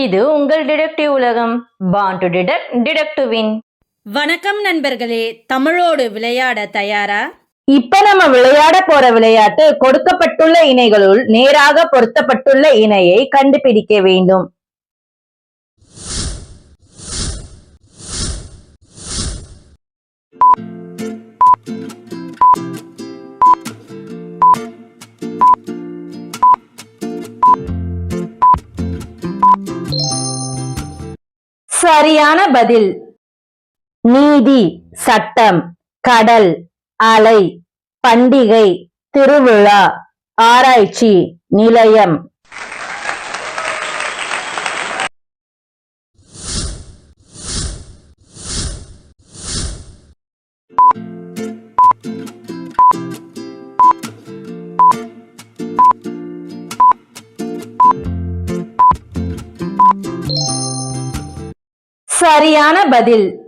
இது உங்கள் டிடெக்டிவ் உலகம். Born to detect detect to win வணக்கம் நண்பர்களே தமிழோடு விளையாட தயாரா? இப்ப நம்ம விளையாட போற விளையாட்டு கொடுக்கப்பட்டுள்ள இணைகளுள் நேராக பொருத்தப்பட்டுள்ள இணையை கண்டுபிடிக்க வேண்டும். சரியான பதில். நீதி சட்டம் கடல் அலை பண்டிகை திருவிழா ஆராய்ச்சி நிலையம். சரியான பதில்.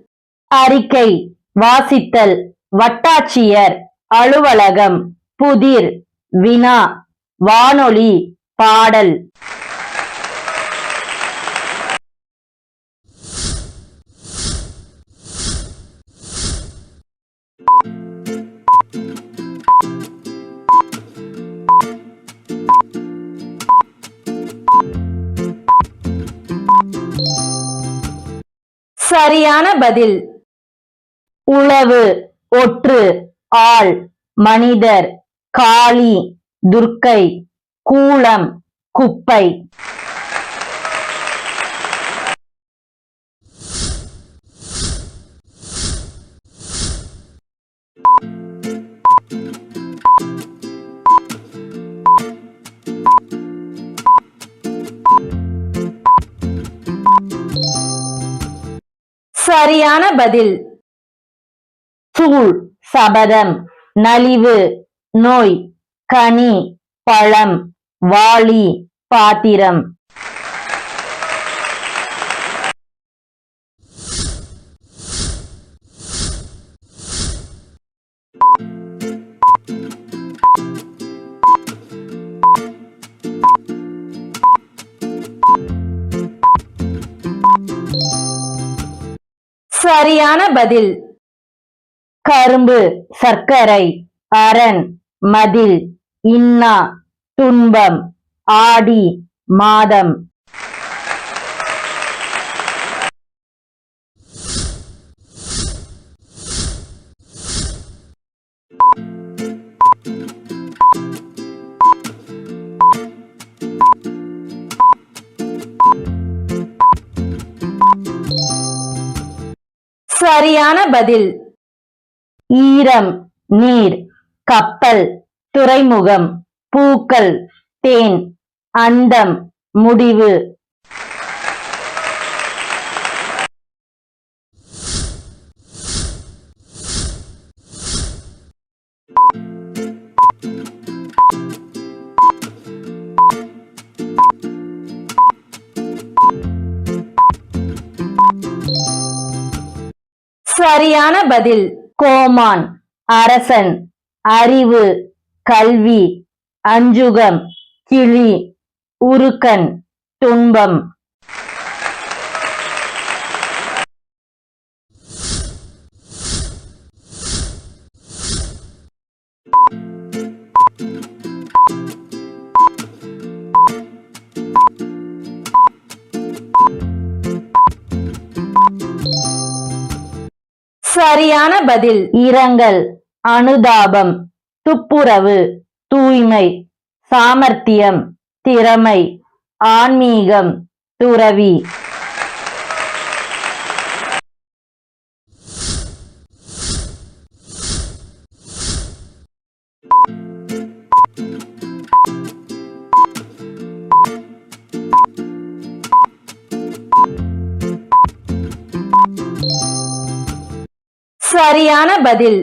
அறிக்கை. வாசித்தல். வட்டாட்சியர். அலுவலகம். புதிர். வினா. வானொலி. பாடல். சரியான பதில். உளவு ஒற்று ஆள் மனிதர் காளி துர்க்கை கூலம் குப்பை. சரியான பதில். சூழ் சபதம் நலிவு நோய் கனி பழம் வாளி பாத்திரம். சரியான பதில். கரும்பு சர்க்கரை அரண் மதில் இன்னா துன்பம் ஆடி மாதம். சரியான பதில். ஈரம் நீர் கப்பல் துறைமுகம் பூக்கள் தேன் அந்தம் முடிவு. சரியான பதில். கோமான் அரசன் அறிவு கல்வி அஞ்சுகம் கிளி உருக்கன் துன்பம். சரியான பதில். இரங்கல் அனுதாபம் துப்புரவு தூய்மை சாமர்த்தியம் திறமை ஆன்மீகம் துறவி. சரியான பதில்.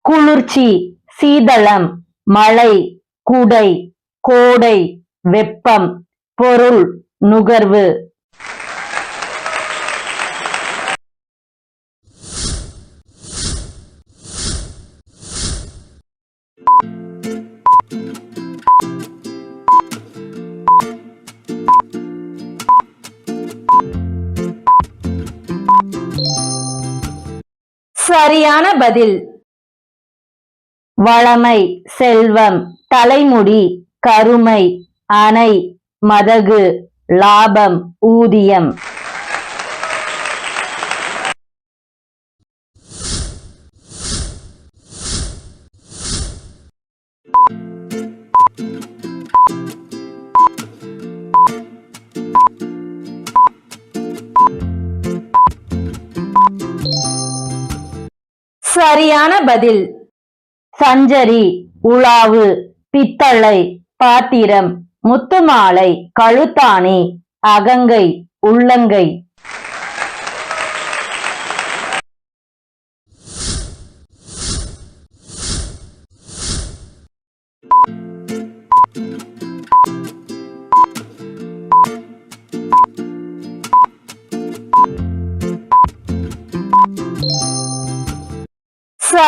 குளிர்ச்சி சீதளம் மழை குடை கோடை வெப்பம் பொருள் நுகர்வு. சரியான பதில். வளமை செல்வம் தலைமுடி கருமை அணை மதகு லாபம் ஊதியம். சரியான பதில். சஞ்சரி உலாவு பித்தளை பாத்திரம் முத்துமாலை கழுத்தாணி அகங்கை உள்ளங்கை.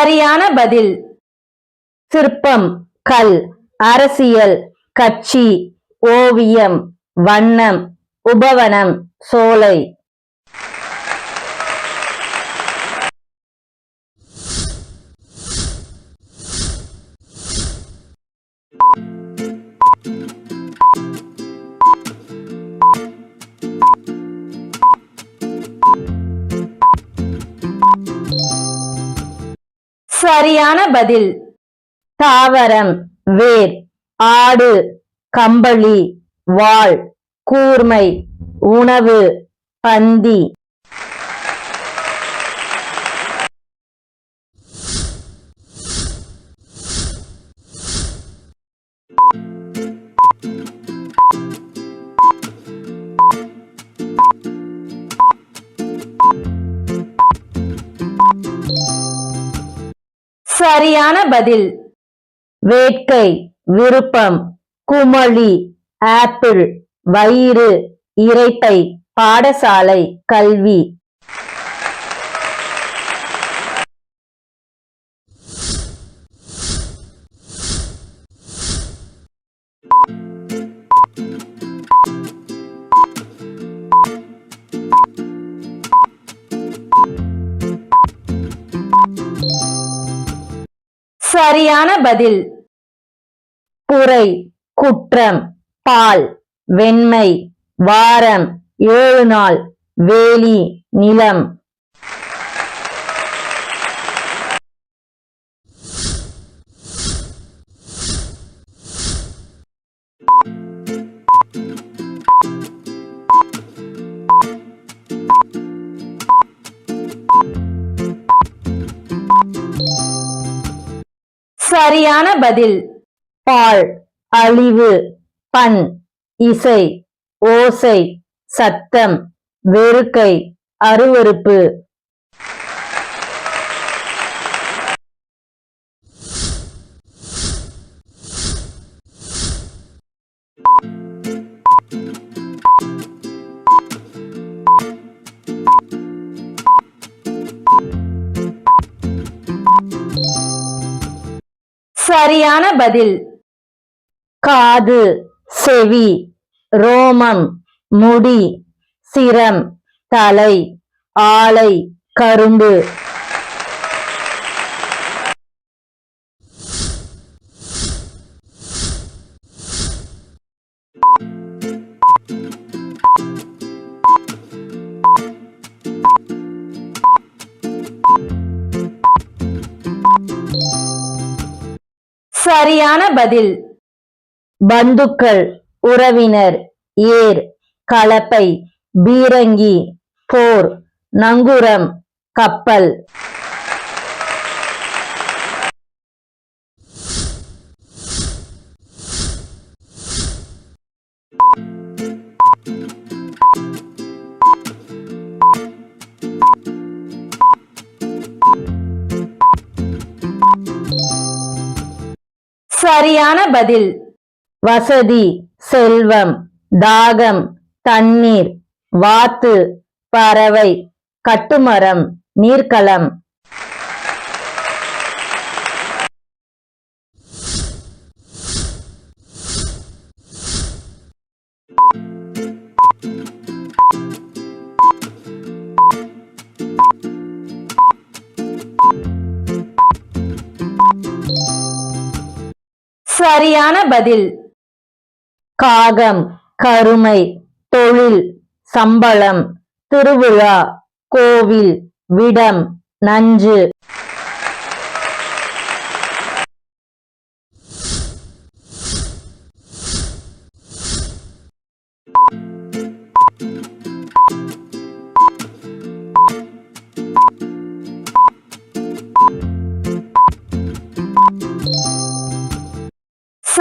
சரியான பதில். சிற்பம் கல் அரசியல் கட்சி ஓவியம் வண்ணம் உபவனம் சோலை. சரியான பதில். தாவரம் வேர் ஆடு கம்பளி வாள் கூர்மை உணவு பந்தி. சரியான பதில். வேட்கை விருப்பம் குமளி ஆப்பிள் வயிறு இரைப்பை பாடசாலை கல்வி. சரியான பதில். குறை குற்றம் பால் வெண்மை வாரம் ஏழு நாள் வேலி நிலம் சரியான பதில். பால் அழிவு பண் இசை ஓசை சத்தம் வெறுக்கை அருவருப்பு சரியான பதில். காது செவி ரோமம் முடி சிரம் தலை ஆலை கரும்பு. சரியான பதில். பந்துக்கள் உறவினர் ஏர் கலப்பை பீரங்கி போர் நங்குரம் கப்பல். சரியான பதில். வசதி செல்வம் தாகம் தண்ணீர் வாத்து பறவை கட்டுமரம் நீர்க்கலம். சரியான பதில். காகம் கருமை தொழில் சம்பளம் திருவிழா கோவில் விடம் நஞ்சு.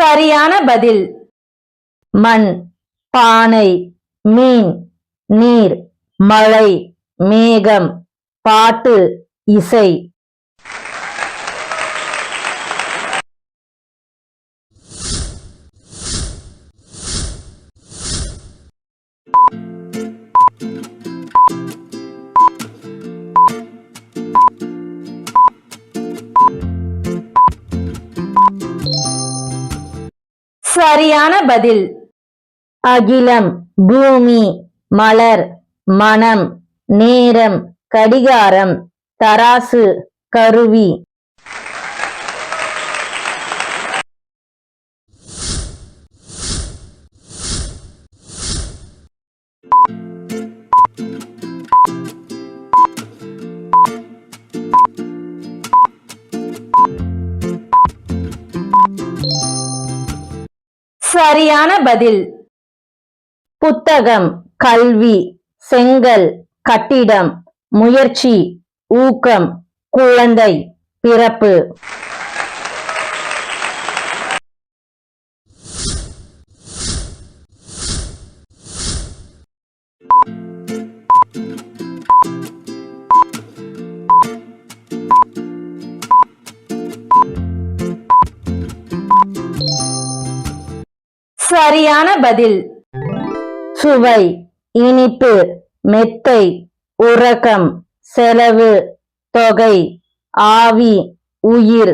சரியான பதில். மண் பானை மீன் நீர் மழை மேகம் பாட்டு இசை. சரியான பதில். அகிலம் பூமி மலர் மனம் நேரம் கடிகாரம் தராசு கருவி. சரியான பதில். புத்தகம் கல்வி செங்கல் கட்டிடம் முயற்சி ஊக்கம் குழந்தை பிறப்பு. சரியான பதில். சுவை இனிப்பு மெத்தை உறக்கம் செலவு தொகை ஆவி உயிர்.